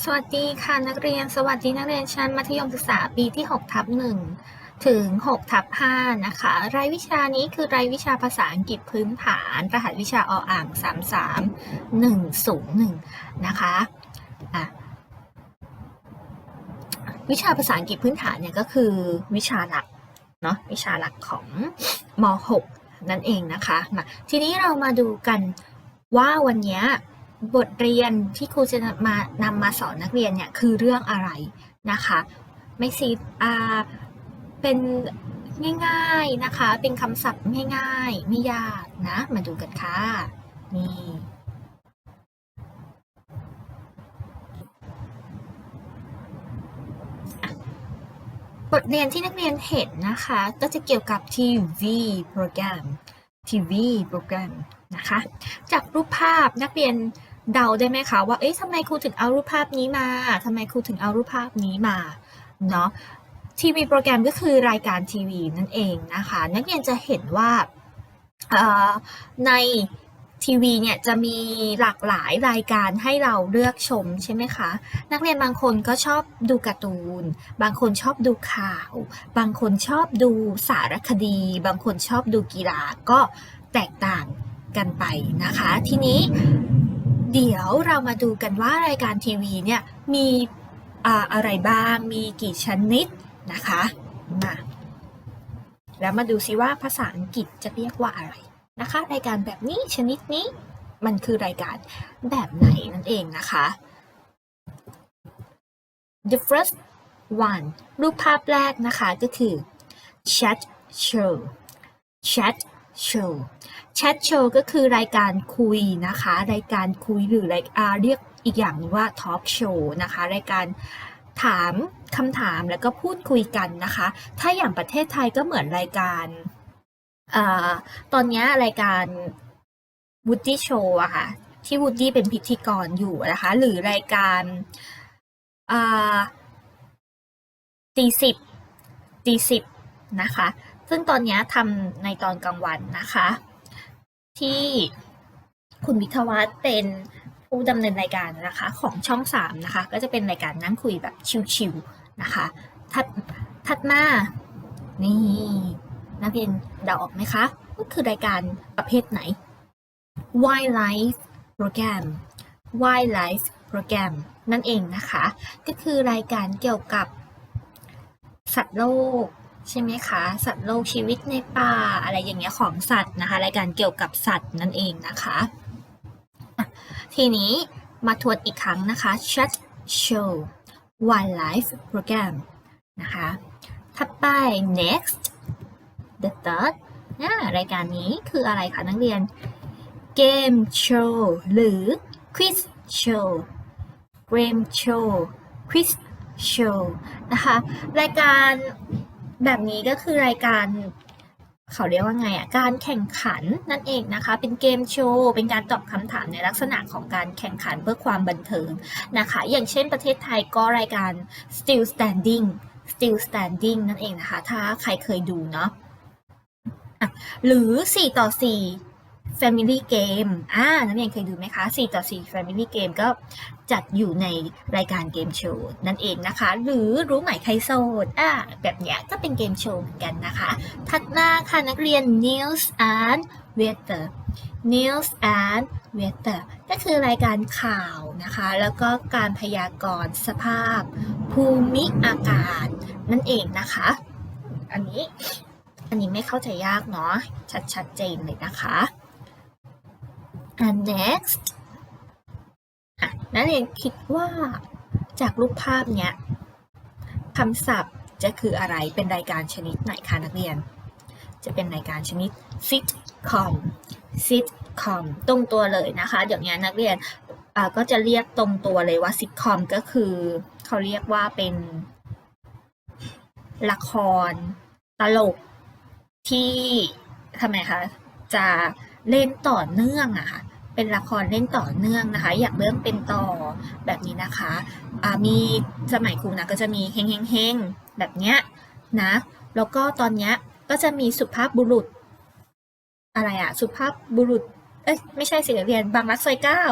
สวัสดีค่ะนักเรียน สวัสดีนักเรียนชั้นมัธยมศึกษาปีที่6ทับ1ถึง6ทับ5นะคะ รายวิชานี้คือรายวิชาภาษาอังกฤษพื้นฐาน รหัสวิชาออ่าง 33101 นะคะอะวิชาภาษาอังกฤษพื้นฐานเนี่ยก็คือวิชาหลักเนาะวิชาหลักของม .6 นั่นเองนะคะมาทีนี้เรามาดูกันว่าวันเนี้ย บทเรียนที่ครูจะมานำมาสอนนักเรียนเนี่ยคือเรื่องอะไรนะคะไม่ซีอ่าเป็นง่ายๆนะคะ เป็นคำศัพท์ง่ายๆไม่ยากนะ มาดูกันค่ะ นี่บทเรียนที่นักเรียนเห็นนะคะ ก็จะเกี่ยวกับ TV โปรแกรม TV โปรแกรมนะคะ จากรูปภาพนักเรียน เดาได้ไหมคะว่า เอ๊ะทำไมครูถึงเอารูปภาพนี้มา ทำไมครูถึงเอารูปภาพนี้มา เนาะทีวีโปรแกรมก็คือรายการทีวีนั่นเองนะคะ นักเรียนจะเห็นว่าในทีวีเนี่ยจะมีหลากหลายรายการให้เราเลือกชมใช่ไหมคะ นักเรียนบางคนก็ชอบดูการ์ตูน บางคนชอบดูข่าว บางคนชอบดูสารคดี บางคนชอบดูกีฬาก็แตกต่างกันไปนะคะ ทีนี้ เดี๋ยวเรามาดูกันว่ารายการทีวีเนี่ยมีอะไรบ้าง มีกี่ชนิดนะคะ มา แล้วมาดูซิว่าภาษาอังกฤษจะเรียกว่าอะไรนะคะ รายการแบบนี้ชนิดนี้มันคือรายการแบบไหนนั่นเองนะคะ the first one รูปภาพแรกนะคะก็คือ chat show chat show chat show ก็คือรายการคุยนะคะ รายการคุยหรือรายเรียกอีกอย่างนึงว่า talk show นะคะ รายการถามคำถามแล้วก็พูดคุยกันนะคะ ถ้าอย่างประเทศไทยก็เหมือนรายการอตอนนี้รายการ Woody Show อะค่ะ ที่ Woody เป็นพิธีกรอยู่นะคะ หรือรายการตีสิบตีสิบนะคะ ซึ่งตอนนี้ทำในตอนกลางวันนะคะ ที่คุณวิทวัฒน์เป็นผู้ดำเนินรายการนะคะของช่องสามนะคะ ก็จะเป็นรายการนั่งคุยแบบชิวๆนะคะถัดถัดมา นี่นักเรียนเดาออกไหมคะว่าคือรายการประเภทไหน Wildlife Program Wildlife Program นั่นเองนะคะ ก็คือรายการเกี่ยวกับสัตว์โลก ใช่ไหมคะ สัตว์โลกชีวิตในป่าอะไรอย่างเงี้ยของสัตว์นะคะ รายการเกี่ยวกับสัตว์นั่นเองนะคะ ทีนี้มาทวนอีกครั้งนะคะ Chat Show Wildlife Program นะคะ ถัดไป next the third อ่ารายการนี้คืออะไรคะนักเรียน Game Show หรือ Quiz Show Game Show Quiz Show นะคะ รายการ แบบนี้ก็คือรายการเขาเรียกว่าไงอะ การแข่งขันนั่นเองนะคะ เป็นเกมโชว์ เป็นการตอบคำถามในลักษณะของการแข่งขันเพื่อความบันเทิงนะคะ อย่างเช่นประเทศไทยก็รายการ Still Standing Still Standing นั่นเองนะคะ ถ้าใครเคยดูเนาะอะหรือ 4 ต่อ 4 Family Game อ่านักเรียนเคยดูไหมคะ4ต่อ4 Family Game ก็จัดอยู่ในรายการเกมโชว์นั่นเองนะคะ หรือรู้ไหมใครโสดอ่าแบบเนี้ยก็เป็นเกมโชว์เหมือนกันนะคะ ถัดมาค่ะนักเรียน News and Weather News and Weather ก็คือรายการข่าวนะคะ แล้วก็การพยากรณ์สภาพ ภูมิอากาศนั่นเองนะคะ อันนี้อันนี้ไม่เข้าใจยากเนาะชัดชัดเจนเลยนะคะ and next อะนักเรียนคิดว่าจากรูปภาพเนี้ยคำศัพท์จะคืออะไรเป็นรายการชนิดไหนคะนักเรียน จะเป็นรายการชนิด sitcom sitcom ตรงตัวเลยนะคะเดี๋ยวนี้นักเรียนก็จะเรียกตรงตัวเลยว่า sitcom ก็คือเขาเรียกว่าเป็นละครตลกที่ทำไมคะจะเล่นต่อเนื่องอะค่ะ เป็นละครเล่นต่อเนื่องนะคะ อยางเรื่องเป็นต่อแบบนี้นะคะมีสมัยครูนะก็จะมีเฮงเฮงเฮงแบบเนี้ยนะแล้วก็ตอนเนี้ยก็จะมีสุภาพบุรุษ อะไรอะสุภาพบุรุษเอ้ยไม่ใช่สิเรียนบางรักซอยเก้า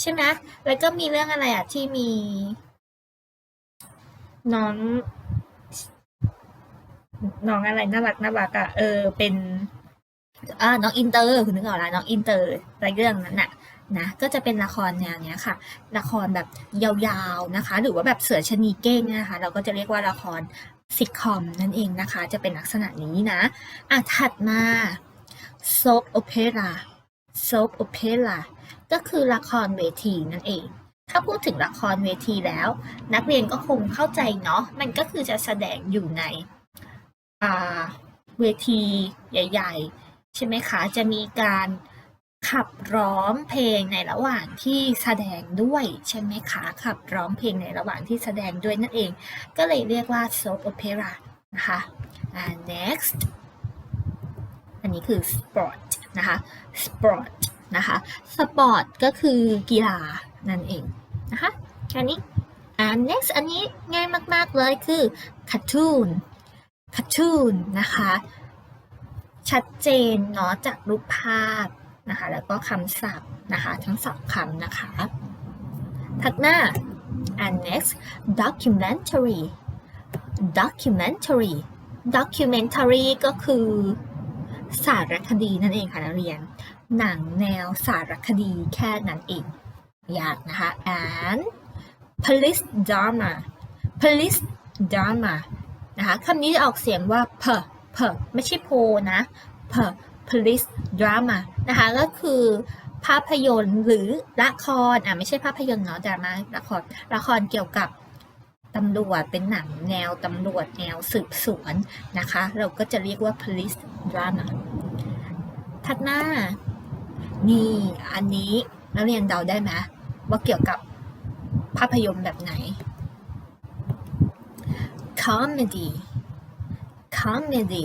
ใช่ไหมแล้วก็มีเรื่องอะไรอะที่มีน้องน้องอะไรน่ารักน่ารักอะเออเป็น อ่าน้องอินเตอร์คุณนึกออกแล้วน้องอินเตอร์ในเรื่องนั้นน่ะนะก็จะเป็นละครแนวเนี้ยค่ะ ละครแบบยาวๆนะคะ หรือว่าแบบเสือชะนีเก้งนะคะ เราก็จะเรียกว่าละครซิทคอมนั่นเองนะคะ จะเป็นลักษณะนี้นะอะถัดมาโซ p โอเปร่าโซ p โอเปร่าก็คือละครเวทีนั่นเอง ถ้าพูดถึงละครเวทีแล้ว นักเรียนก็คงเข้าใจเนาะมันก็คือจะแสดงอยู่ในอาเวทีใหญ่ ๆ ใช่ไหมคะ จะมีการขับร้องเพลงในระหว่างที่แสดงด้วยใช่ไหมคะขับร้องเพลงในระหว่างที่แสดงด้วยนั่นเอง ก็เลยเรียกว่า soap opera นะคะ next อันนี้คือ sport นะคะ sport นะคะ sport ก็คือกีฬานั่นเองนะคะอันนี้อ่า next อันนี้ง่ายมาก ๆ เลยคือ cartoon cartoon นะคะ ชัดเจนเนาะจากรูปภาพนะคะ แล้วก็คำศัพท์นะคะ ทั้งสองคำนะคะ ถัดหน้า and next documentary documentary documentary ก็คือสารคดีนั่นเองค่ะนักเรียน หนังแนวสารคดีแค่นั้นเองยากนะคะ and police drama police drama นะคะคำนี้จะออกเสียงว่า p p ไม่ใช่โพนะ p police drama นะคะก็คือภาพยนตร์หรือละครอะไม่ใช่ภาพยนตร์เนาะดราม่าละครละครเกี่ยวกับตำรวจเป็นหนังแนวตำรวจแนวสืบสวนนะคะ เราก็จะเรียกว่า police drama ถัดหน้านี่อันนี้นักเรียนเดาได้ไหมว่าเกี่ยวกับภาพยนตร์แบบไหน comedy comedy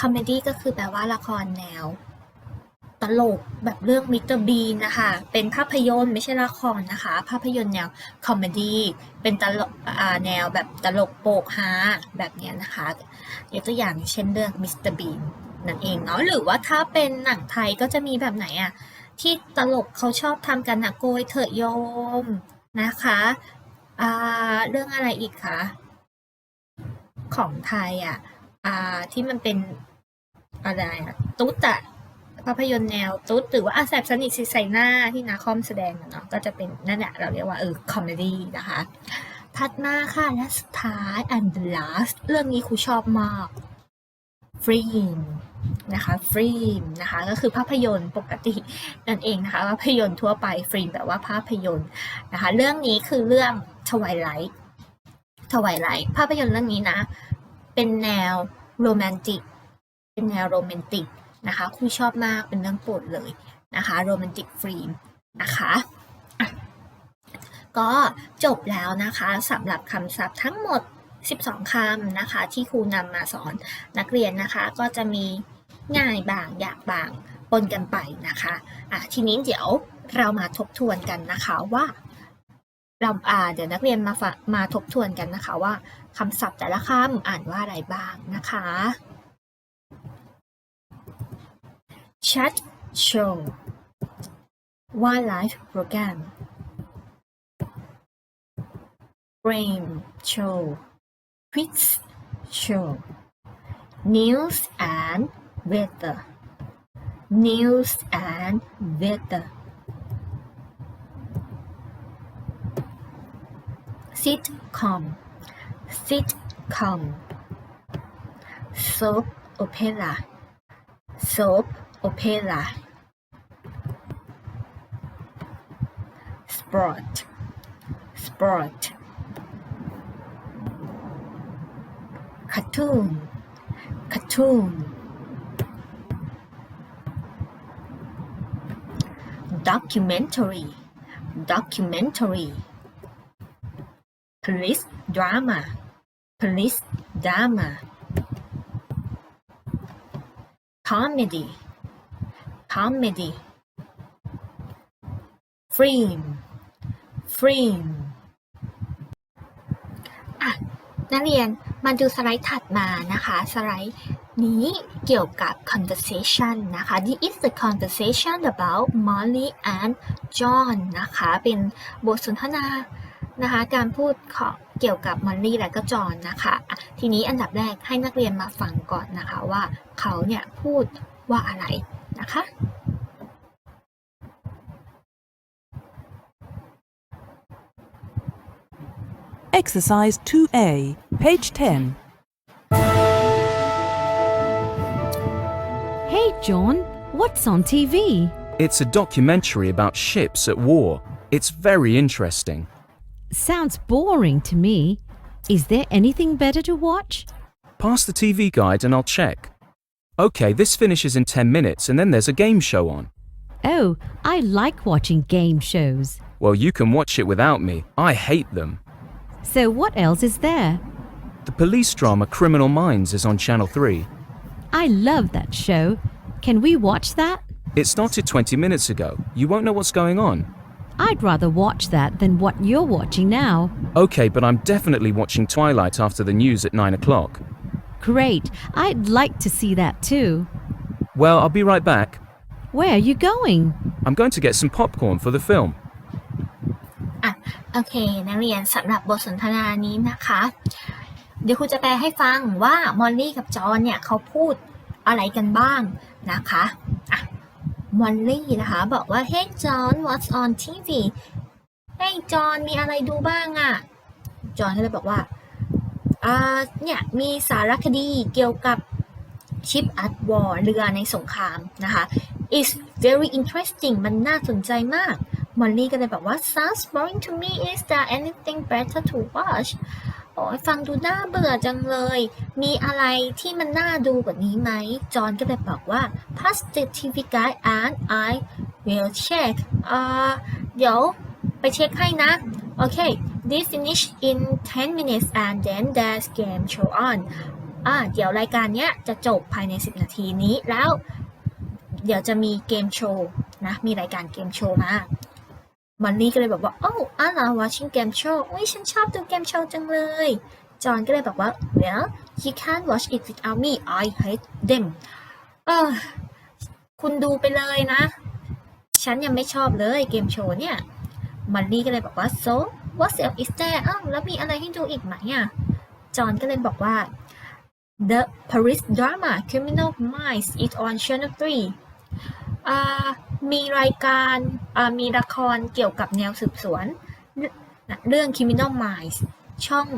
comedy ก็คือแปลว่าละครแนว ตลกแบบเรื่องมิสเตอร์บีนะคะ เป็นภาพยนตร์ไม่ใช่ละครนะคะ ภาพยนตร์แนวคอมเมดี้เป็นตลกแนวแบบตลกโปกฮาแบบนี้นะคะยกตัวอย่างเช่นเรื่องมิสเตอร์บีนนั่นเองเนาะหรือว่าถ้าเป็นหนังไทยก็จะมีแบบไหนอะที่ตลกเขาชอบทำกันนะโกยเถิดโยมนะคะเรื่องอะไรอีกคะ ของไทยอะอ่าที่มันเป็นอะไรอะตุ๊ดอะภาพยนตร์แนวตุ๊ดหรือว่าอาแสบสนิทสิใส่หน้าที่นาคอมแสดงเนาะก็จะเป็นนั่นแหละเราเรียกว่าเออคอมเมดี้นะคะถัดมาค่ะและสุดท้าย and the last เรื่องนี้ครูชอบมากฟิล์มนะคะฟิล์มนะคะก็คือภาพยนตร์ปกตินั่นเองนะคะภาพยนตร์ทั่วไปฟิล์มแปลว่าภาพยนตร์นะคะเรื่องนี้คือเรื่อง Twilight Twilight ภาพยนตร์เรื่องนี้นะ เป็นแนวโรแมนติก เป็นแนวโรแมนติกนะคะครูชอบมากเป็นเรื่องโปรดเลยนะคะโรแมนติกฟิล์มนะคะก็จบแล้วนะคะสำหรับคำศัพท์ทั้งหมด 12 คำนะคะ ที่ครูนำมาสอนนักเรียนนะคะ ก็จะมีง่ายบางยากบางปนกันไปนะคะะทีนี้เดี๋ยวเรามาทบทวนกันนะคะว่า เราอ่าเดี๋ยวนักเรียนมาฝะมาทบทวนกันนะคะว่าคำศัพท์แต่ละคำอ่านว่าอะไรบ้างนะคะ chat show wildlife program frame show quiz show news and weather news and weather sitcom. Sitcom. Soap opera. Soap opera. Sport sport cartoon. Cartoon. Documentary. Documentary police drama police drama comedy comedy film film อะนักเรียนมาดูสไลด์ถัดมานะคะ สไลด์นี้เกี่ยวกับ conversation นะคะ This is the conversation about Molly and John นะคะ เป็นบทสนทนา นะคะการพูดของเกี่ยวกับมอลลี่และก็จอห์นนะคะอะทีนี้อันดับแรกให้นักเรียนมาฟังก่อนนะคะว่าเขาเนี่ยพูดว่าอะไรนะคะ Exercise 2A, page 10. Hey, John, what's on TV? It's a documentary about ships at war. It's very interesting. Sounds boring to me. Is there anything better to watch? Pass the TV guide and I'll check. Okay, this finishes in 10 minutes and then there's a game show on. Oh, I like watching game shows. Well, you can watch it without me. I hate them. So, what else is there? The police drama Criminal Minds is on Channel 3. I love that show. Can we watch that? It started 20 minutes ago. You won't know what's going on. I'd rather watch that than what you're watching now. Okay, but I'm definitely watching Twilight after the news at 9 o'clock. Great, I'd like to see that too. Well, I'll be right back. Where are you going? I'm going to get some popcorn for the film. อ่ะโอเค นักเรียนสำหรับบทสนทนานี้นะคะ เดี๋ยวครูจะแปลให้ฟังว่ามอลลี่กับจอห์นเนี่ยเขาพูดอะไรกันบ้างนะคะอ่ะ มอลลี่นะคะ บอกว่า Hey John what's on TV Hey John มีอะไรดูบ้างอะจอห์นก็เลยบอกว่าอ่าเนี่ยมีสารคดีเกี่ยวกับชิปอัดวอร์เรือในสงครามนะคะ is very interesting มันน่าสนใจมาก มอลลี่ก็เลยบอกว่า sounds boring to me is there anything better to watch โอ้ยฟังดูน่าเบื่อจังเลย มีอะไรที่มันน่าดูกว่านี้ไหม จอห์นก็เลยบอกว่า pass the TV guide and I will check อ่าเดี๋ยวไปเช็คให้นะ โอเค this finish in 10 minutes and then the game show on อ่าเดี๋ยวรายการเนี้ยจะจบภายใน 10 นาทีนี้แล้ว เดี๋ยวจะมีเกมโชว์นะ มีรายการเกมโชว์มา มันนี่ก็เลยบอกว่าโอ้อาลา watching game show อุ้ยฉันชอบดูเกมโชว์จังเลย จอห์นก็เลยบอกว่า well you can't watch it without me I hate them เออคุณดูไปเลยนะ ฉันยังไม่ชอบเลยเกมโชว์เนี่ย มันนี่ก็เลยบอกว่า so what else is there อ้าวแล้วมีอะไรให้ดูอีกไหมอะ จอห์นก็เลยบอกว่า the Paris drama Criminal Minds is on Channel 3อ่า มีรายการมีละครเกี่ยวกับแนวสืบสวน เรื่อง Criminal Minds ช่อง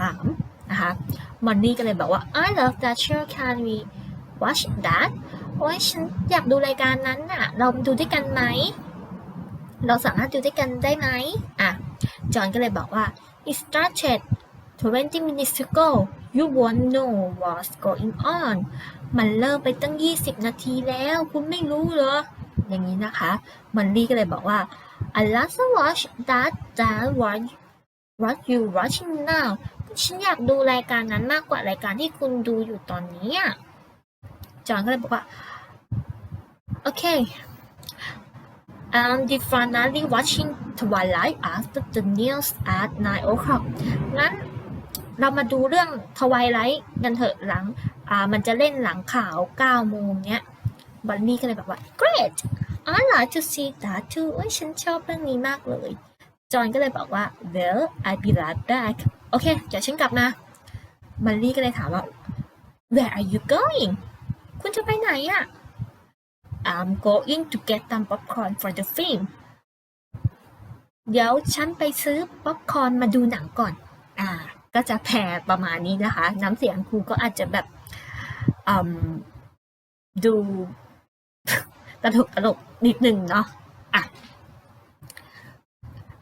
3 นะคะมอนนี่ก็เลยบอกว่า I love that show can we watch that โอ้ยฉันอยากดูรายการนั้นน่ะ เราดูด้วยกันไหม เราสามารถดูด้วยกันได้ไหมอะ จอห์นก็เลยบอกว่า it started 20 minutes ago you won't know what's going on มันเริ่มไปตั้ง 20 นาทีแล้ว คุณไม่รู้เหรอ อย่างนี้นะคะมันลี่ก็เลยบอกว่า I last watch that than what what you watching now ฉันอยากดูรายการนั้นมากกว่ารายการที่คุณดูอยู่ตอนนี้อะจอห์นก็เลยบอกว่า โอเค I'm definitely watching Twilight after the news at 9 o'clock งั้นเรามาดูเรื่อง Twilight กันเถอะหลัง อ่า มันจะเล่นหลังข่าว 9 โมงเนี้ย บันนี่ก็เลยแบบว่า great I like to see that too เอ้ยฉันชอบเรื่องนี้มากเลย จอห์นก็เลยบอกว่า well I'll be right back โอเค เดี๋ยวฉันกลับมา บันนี่ก็เลยถามว่า where are you going คุณจะไปไหนอะ I'm going to get some popcorn for the film เดี๋ยวฉันไปซื้อป๊อปคอร์นมาดูหนังก่อน อ่า ก็จะแพรประมาณนี้นะคะ น้ำเสียงครูก็อาจจะแบบอื มดูตลกตลกนิดนึงเนาะอะ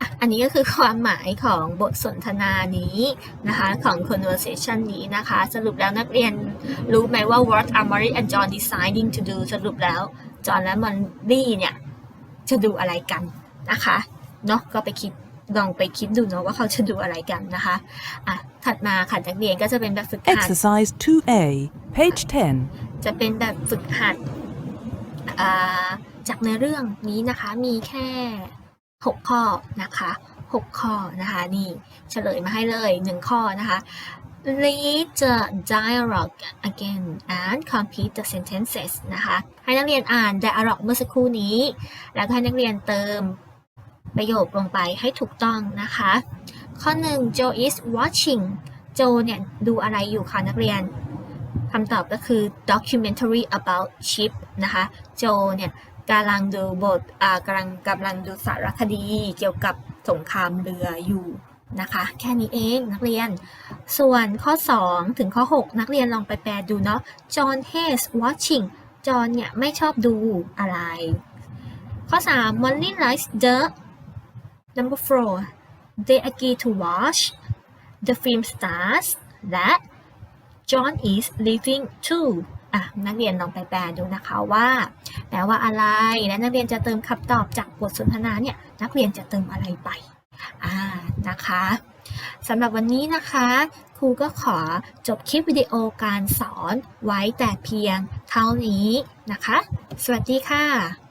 อะอันนี้ก็คือความหมายของบทสนทนานี้นะคะของ conversation นี้นะคะ สรุปแล้วนักเรียนรู้ไหมว่า what are Mary and John deciding to do สรุปแล้ว จอห์นและมอนลี่เนี่ยจะดูอะไรกันนะคะเนาะก็ไปคิดลองไปคิดดูเนาะว่าเขาจะดูอะไรกันนะคะอะถัดมาค่ะนักเรียนก็จะเป็นแบบฝึกหัด Exercise 2A, page 10. จะเป็นแบบฝึกหัดอ่า จากในเรื่องนี้นะคะมีแค่ 6 ข้อนะคะ 6 ข้อนะคะนี่เฉลยมาให้เลย 1 ข้อนะคะ read the dialogue again and complete the sentences นะคะให้นักเรียนอ่าน dialogue เมื่อสักครู่นี้ แล้วก็ให้นักเรียนเติมประโยคลงไปให้ถูกต้องนะคะ ข้อหนึ่ง Joe is watching โจเนี่ยดูอะไรอยู่คะนักเรียน คำตอบก็คือ documentary about ship นะคะ โจเนี่ยกำลังดูบทอ่ากำลังกำลังดูสารคดีเกี่ยวกับสงครามเรืออยู่นะคะ แค่นี้เองนักเรียน ส่วนข้อ 2 ถึงข้อ 6 นักเรียนลองไปแปลดูเนาะ John hates watching จอห์นเนี่ยไม่ชอบดูอะไร ข้อ 3 Molly likes the number 4 they agree to watch the film stars และ John is leaving too อะนักเรียนลองไปแปลดูนะคะว่าแปลว่าอะไร และนักเรียนจะเติมคำตอบจากบทสนทนาเนี่ยนักเรียนจะเติมอะไรไปอ่านะคะสำหรับวันนี้นะคะครูก็ขอจบคลิปวิดีโอการสอนไว้แต่เพียงเท่านี้นะคะ สวัสดีค่ะ